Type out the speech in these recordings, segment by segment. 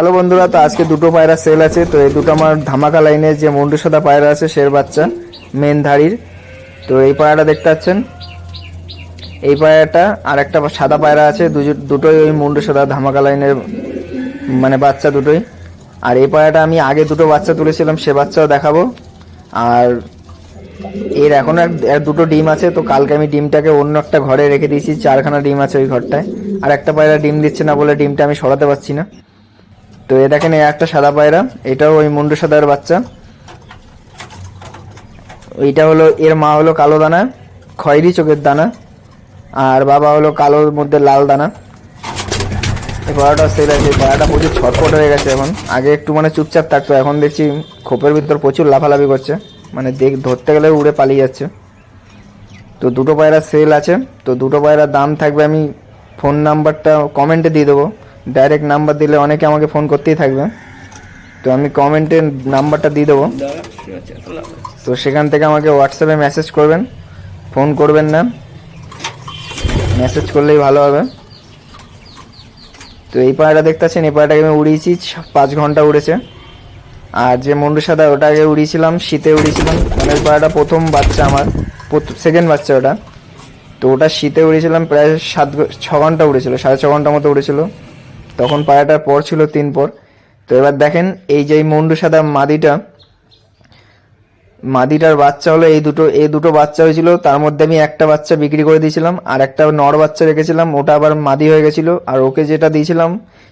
Hello বন্ধুরা, তো আজকে দুটো পায়রা সেল আছে, তো এই দুটো আমার ধামাকা লাইনের যে মুন্ডু সাদা পায়রা আছে, শের বাচ্চা মেন ধাড়ির। তো এই পায়রাটা দেখতে পাচ্ছেন। এই পায়রাটা আর একটা সাদা পায়রা আছে দুটোই ওই মুন্ডু সাদা ধামাকা লাইনের মানে বাচ্চা দুটোই। আর এই পায়রাটা আমি আগে দুটো বাচ্চা তুলেছিলাম, সে বাচ্চাও দেখাবো। আর এর এখনও এক এক দুটো ডিম আছে, তো কালকে আমি ডিমটাকে অন্য একটা ঘরে রেখে দিয়েছি, চারখানা ডিম আছে ওই ঘরটায়। আর একটা পায়রা ডিম দিচ্ছে না বলে ডিমটা আমি সরাতে পারছি না। তো এ দেখেন একটা সাদা পায়রা, এটাও ওই মুন্ডু সাদার বাচ্চা। এইটা হলো, এর মা হলো কালো দানা, খয়েরি চোখের দানা, আর বাবা হলো কালোর মধ্যে লাল দানা। এই পায়রাটা সেল আছে এই প্রচুর ছটফট হয়ে গেছে এখন। আগে একটু মানে চুপচাপ থাকতো, এখন দেখছি খোপের ভিতর প্রচুর লাফালাফি করছে। মানে দেখ, ধরতে গেলে উড়ে পালিয়ে যাচ্ছে। তো দুটো পায়রা সেল আছে, তো দুটো পায়রার দাম থাকবে, আমি ফোন নাম্বারটা কমেন্টে দিয়ে দেবো। ডাইরেক্ট নাম্বার দিলে অনেকে আমাকে ফোন করতেই থাকবে। তো আমি কমেন্টে নাম্বারটা দিয়ে দেবো। তো সেখান থেকে আমাকে হোয়াটসঅ্যাপে মেসেজ করবেন। ফোন করবেন না। মেসেজ করলেই ভালো হবে। তো এই পায়রাটা দেখতেছেন এই পায়রাটাকে আমি উড়িয়েছি, পাঁচ ঘণ্টা উড়েছে। আর যে মন্ডু সাদা ওটাকে উড়িয়েছিলাম, শীতে উড়িয়েছিলাম মানে ওই প্রথম বাচ্চা আমার সেকেন্ড বাচ্চা ওটা। তো ওটা শীতে উড়েছিলাম, প্রায় সাত ছ ঘণ্টা উড়েছিল, সাড়ে ছ ঘণ্টা মতো উড়েছিল। তখন পায়রাটার পর ছিল তিন পর। তো এবার দেখেন এই যে মন্ডু সাদা মাদিটা, মাদিটার বাচ্চা হলো এই দুটো এই দুটো বাচ্চা হয়েছিল। তার মধ্যে আমি একটা বাচ্চা বিক্রি করে দিয়েছিলাম আর একটা নর বাচ্চা রেখেছিলাম। ওটা আবার মাদি হয়ে গেছিল আর ওকে যেটা দিয়েছিলাম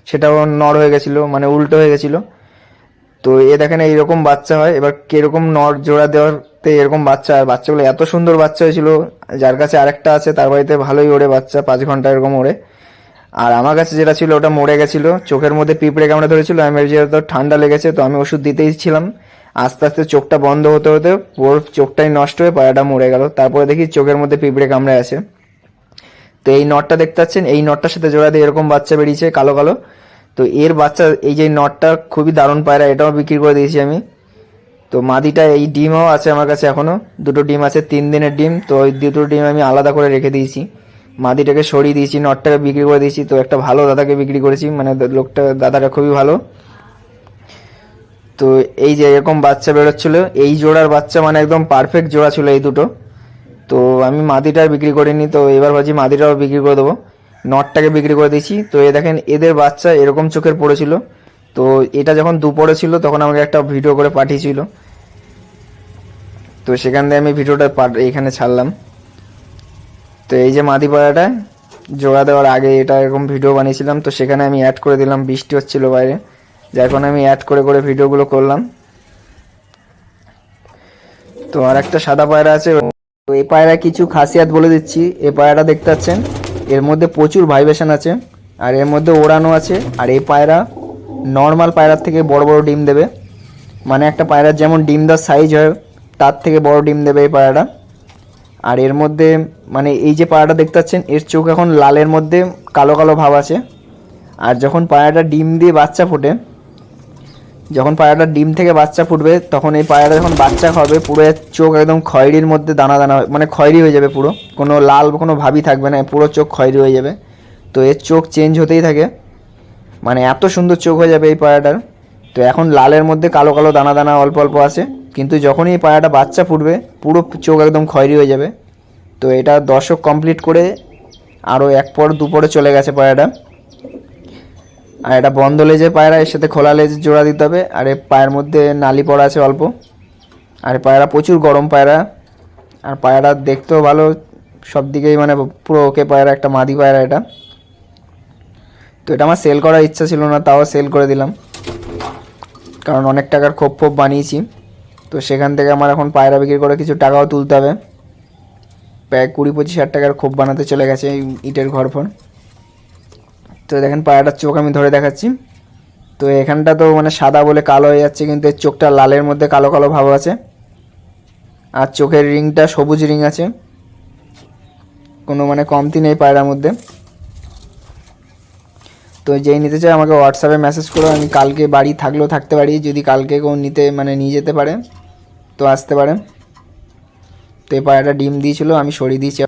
সেটাও নর হয়ে গেছিল মানে উল্টো হয়ে গেছিল। তো এ দেখেন এইরকম বাচ্চা হয়। এবার কীরকম নর জোড়া দেওয়াতে এরকম বাচ্চা আর বাচ্চাগুলো এত সুন্দর বাচ্চা হয়েছিল, যার কাছে আরেকটা আছে, তার বাড়িতে ভালোই ওড়ে বাচ্চা, পাঁচ ঘণ্টা এরকম ওড়ে। আর আমার কাছে যেটা ছিল, ওটা মরে গেছিল। চোখের মধ্যে পিঁপড়ে কামড়ে ধরেছিল? আমি হয়তো ঠান্ডা লেগেছে, তো আমি ওষুধ দিতেই ছিলাম। আস্তে আস্তে চোখটা বন্ধ হতে হতে ওর চোখটাই নষ্ট হয়ে পায়াটা মরে গেল। তারপরে দেখি চোখের মধ্যে পিঁপড়ে কামড়ে আছে। তো এই নটটা দেখতে পাচ্ছেন? এই নটটার সাথে জোড়া দিয়ে এরকম বাচ্চা বেরিয়েছে, কালো কালো। তো এর বাচ্চা, এই যে নটটা খুবই দারুণ পায়রা, এটাও বিক্রি করে দিয়েছি আমি। তো মাদিটা, এই ডিমও আছে আমার কাছে এখনও দুটো ডিম আছে, তিন দিনের ডিম। তো ওই দুটো ডিম আমি আলাদা করে রেখে দিয়েছি। মাদিটাকে সরিয়ে দিয়েছি, নটটাকে বিক্রি করে দিয়েছি। তো একটা ভালো দাদাকে বিক্রি করেছি মানে লোকটা, দাদাটা খুবই ভালো। তো এই যে এরকম বাচ্চা বেরোচ্ছিল, এই জোড়ার বাচ্চা মানে একদম পারফেক্ট জোড়া ছিল এই দুটো। তো আমি মাদিটা বিক্রি করিনি, তো এবার ভাবছি মাদিটাও বিক্রি করে দেবো। নটটাকে বিক্রি করে দিয়েছি। তো এ দেখেন, এদের বাচ্চা এরকম চোখের পড়েছিল। তো এটা যখন দুপুরে ছিল, তখন আমাকে একটা ভিডিও করে পাঠিয়েছিল। তো সেখান থেকে আমি ভিডিওটা এইখানে ছাড়লাম। তো এই যে মাদি পাড়াটা জোড়া দেওয়ার আগে এটা এরকম ভিডিও বানিয়েছিলাম, তো সেখানে আমি অ্যাড করে দিলাম, বৃষ্টি হচ্ছিল বাইরে। যার কারণে আমি অ্যাড করে করে ভিডিওগুলো করলাম। তো আর একটা সাদা পায়রা আছে, তো এই পায়রা কিছু খাসিয়াত বলে দিচ্ছি। এই পায়রাটা দেখতে পাচ্ছেন, এর মধ্যে প্রচুর ভাইব্রেশন আছে, আর এর মধ্যে ওড়ানো আছে, আর এই পায়রা নর্মাল পায়রার থেকে বড় বড় ডিম দেবে। মানে একটা পায়রার যেমন ডিম দেওয়ার সাইজ হয়, তার থেকে বড় ডিম দেবে এই পায়রাটা। আর এর মধ্যে মানে এই যে পায়রাটা দেখতে পাচ্ছেন, এর চোখ এখন লালের মধ্যে কালো কালো ভাব আছে। আর যখন পায়রাটা ডিম দিয়ে বাচ্চা ফোটে, যখন পায়রাটা ডিম থেকে বাচ্চা ফুটবে, তখন এই পায়রাটা যখন বাচ্চা খাবে পুরো চোখ একদম খয়েরির মধ্যে দানা দানা মানে খয়েরি হয়ে যাবে পুরো। কোনো লাল কোনো ভাবই থাকবে না, পুরো চোখ খয়েরি হয়ে যাবে। তো এর চোখ চেঞ্জ হতেই থাকে। মানে এত সুন্দর চোখ হয়ে যাবে এই পায়রাটার তো এখন লালের মধ্যে কালো কালো দানা দানা অল্প অল্প আছে। কিন্তু যখনই এই পায়রাটা বাচ্চা ফুটবে, পুরো চোখ একদম খয়েরি হয়ে যাবে। তো এটা দর্শক কমপ্লিট করে আরও এক পর দুপরে চলে গেছে পায়রাটা আর এটা বন্ধ লেজে পায়রা, এর সাথে খোলা লেজ জোড়া দিতে হবে। আর এর পায়ের মধ্যে নালি পড়া আছে অল্প। আর পায়রা প্রচুর গরম পায়রা। আর পায়রা দেখতেও ভালো, সব দিকেই মানে পুরো ওকে পায়রা, একটা মাদি পায়রা এটা। তো এটা আমার সেল করার ইচ্ছা ছিল না, তাও সেল করে দিলাম। কারণ অনেক টাকার খোপ ফোপ বানিয়েছি। তো সেখান থেকে আমার এখন পায়রা বিক্রি করে কিছু টাকাও তুলতে হবে। প্রায় কুড়ি পঁচিশ হাজার টাকার খোপ বানাতে চলে গেছে এই ইটের ঘর ফর তো দেখেন পায়রাটার চোখ আমি ধরে দেখাচ্ছি। তো এখানটা তো মানে সাদা বলে কালো হয়ে যাচ্ছে, কিন্তু এর চোখটা লালের মধ্যে কালো কালো ভাব আছে। আর চোখের রিংটা সবুজ রিং আছে। কোনো মানে কমতি নেই পায়রার মধ্যে। তো যেই নিতে চায় আমাকে হোয়াটসঅ্যাপে মেসেজ করো, আমি কালকে বাড়ি থাকলেও থাকতে পারি, যদি কালকে কেউ নিতে মানে নিয়ে যেতে পারে, তো আসতে পারে। তো এই পায়রাটা ডিম দিয়েছিল, আমি সরিয়ে দিয়েছি।